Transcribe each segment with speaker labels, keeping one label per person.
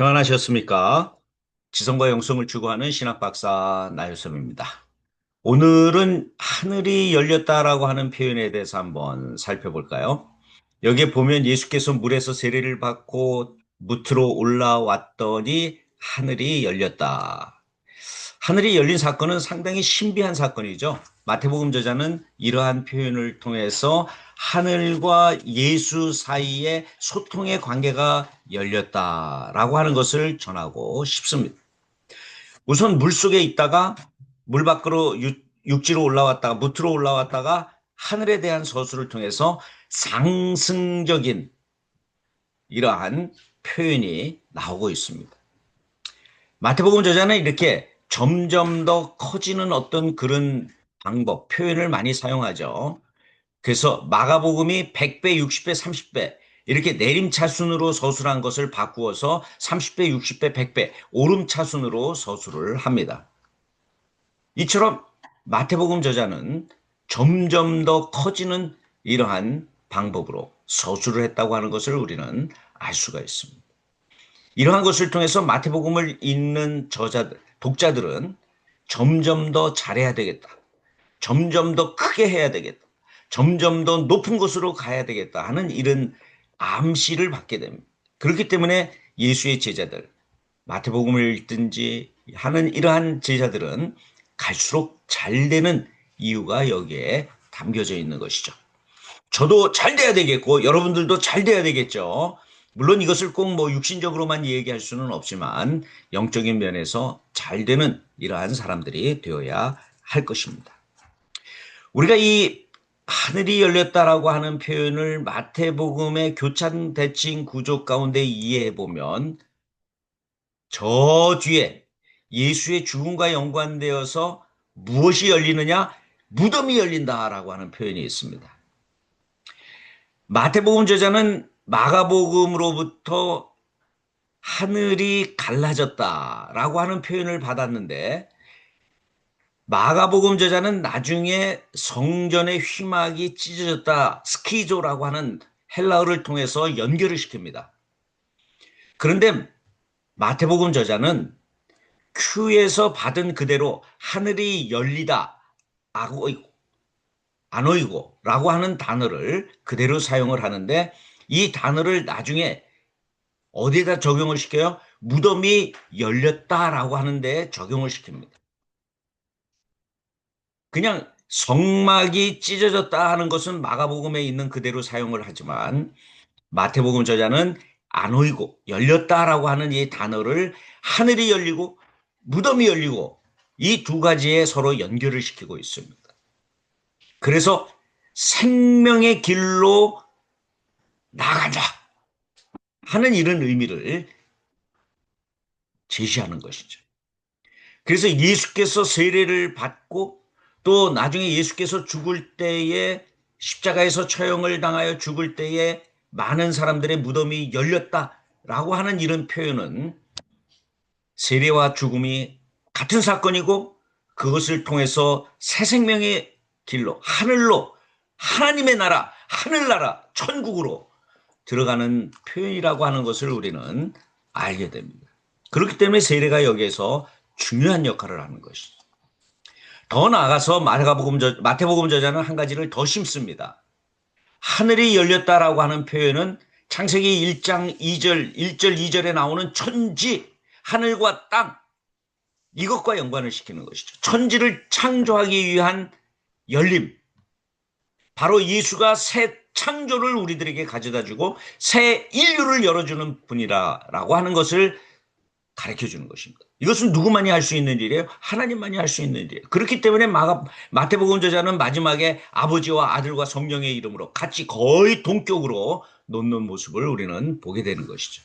Speaker 1: 평안하셨습니까? 지성과 영성을 추구하는 신학 박사 나유섬입니다. 오늘은 하늘이 열렸다라고 하는 표현에 대해서 한번 살펴볼까요? 여기에 보면 예수께서 물에서 세례를 받고 무트로 올라왔더니 하늘이 열렸다. 하늘이 열린 사건은 상당히 신비한 사건이죠. 마태복음 저자는 이러한 표현을 통해서 하늘과 예수 사이에 소통의 관계가 열렸다라고 하는 것을 전하고 싶습니다. 우선 물 속에 있다가 물 밖으로 육, 육지로 올라왔다가 무트로 올라왔다가 하늘에 대한 서술을 통해서 상승적인 이러한 표현이 나오고 있습니다. 마태복음 저자는 이렇게 점점 더 커지는 어떤 그런 방법, 표현을 많이 사용하죠. 그래서 마가복음이 100배, 60배, 30배 이렇게 내림차순으로 서술한 것을 바꾸어서 30배, 60배, 100배 오름차순으로 서술을 합니다. 이처럼 마태복음 저자는 점점 더 커지는 이러한 방법으로 서술을 했다고 하는 것을 우리는 알 수가 있습니다. 이러한 것을 통해서 마태복음을 읽는 저자들, 독자들은 점점 더 잘해야 되겠다. 점점 더 크게 해야 되겠다. 점점 더 높은 곳으로 가야 되겠다 하는 이런 암시를 받게 됩니다. 그렇기 때문에 예수의 제자들, 마태복음을 읽든지 하는 이러한 제자들은 갈수록 잘 되는 이유가 여기에 담겨져 있는 것이죠. 저도 잘 돼야 되겠고 여러분들도 잘 돼야 되겠죠. 물론 이것을 꼭 뭐 육신적으로만 얘기할 수는 없지만 영적인 면에서 잘 되는 이러한 사람들이 되어야 할 것입니다. 우리가 이 하늘이 열렸다라고 하는 표현을 마태복음의 교찬 대칭 구조 가운데 이해해 보면 저 뒤에 예수의 죽음과 연관되어서 무엇이 열리느냐? 무덤이 열린다라고 하는 표현이 있습니다. 마태복음 저자는 마가복음으로부터 하늘이 갈라졌다라고 하는 표현을 받았는데 마가복음 저자는 나중에 성전의 휘막이 찢어졌다 스키조라고 하는 헬라어를 통해서 연결을 시킵니다. 그런데 마태복음 저자는 큐에서 받은 그대로 하늘이 열리다 안 어이고 라고 하는 단어를 그대로 사용을 하는데 이 단어를 나중에 어디에다 적용을 시켜요? 무덤이 열렸다라고 하는데 적용을 시킵니다. 그냥 성막이 찢어졌다 하는 것은 마가복음에 있는 그대로 사용을 하지만 마태복음 저자는 안 오이고 열렸다라고 하는 이 단어를 하늘이 열리고 무덤이 열리고 이 두 가지에 서로 연결을 시키고 있습니다. 그래서 생명의 길로 나가자 하는 이런 의미를 제시하는 것이죠. 그래서 예수께서 세례를 받고 또 나중에 예수께서 죽을 때에 십자가에서 처형을 당하여 죽을 때에 많은 사람들의 무덤이 열렸다라고 하는 이런 표현은 세례와 죽음이 같은 사건이고 그것을 통해서 새 생명의 길로 하늘로 하나님의 나라 하늘나라 천국으로 들어가는 표현이라고 하는 것을 우리는 알게 됩니다. 그렇기 때문에 세례가 여기에서 중요한 역할을 하는 것이죠. 더 나아가서 마태복음, 저, 마태복음 저자는 한 가지를 더 심습니다. 하늘이 열렸다라고 하는 표현은 창세기 1장 2절, 1절, 2절에 나오는 천지, 하늘과 땅, 이것과 연관을 시키는 것이죠. 천지를 창조하기 위한 열림. 바로 예수가 새 창조를 우리들에게 가져다 주고 새 인류를 열어주는 분이라라고 하는 것을 가르쳐 주는 것입니다. 이것은 누구만이 할 수 있는 일이에요? 하나님만이 할 수 있는 일이에요. 그렇기 때문에 마가, 마태복음 저자는 마지막에 아버지와 아들과 성령의 이름으로 같이 거의 동격으로 놓는 모습을 우리는 보게 되는 것이죠.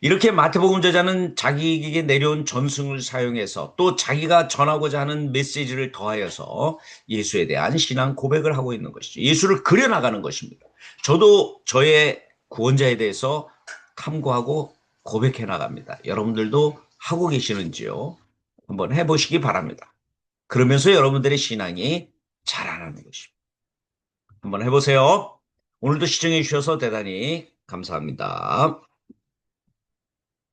Speaker 1: 이렇게 마태복음 저자는 자기에게 내려온 전승을 사용해서 또 자기가 전하고자 하는 메시지를 더하여서 예수에 대한 신앙 고백을 하고 있는 것이죠. 예수를 그려나가는 것입니다. 저도 저의 구원자에 대해서 탐구하고 고백해 나갑니다. 여러분들도 하고 계시는지요? 한번 해보시기 바랍니다. 그러면서 여러분들의 신앙이 자라나는 것입니다. 한번 해보세요. 오늘도 시청해 주셔서 대단히 감사합니다.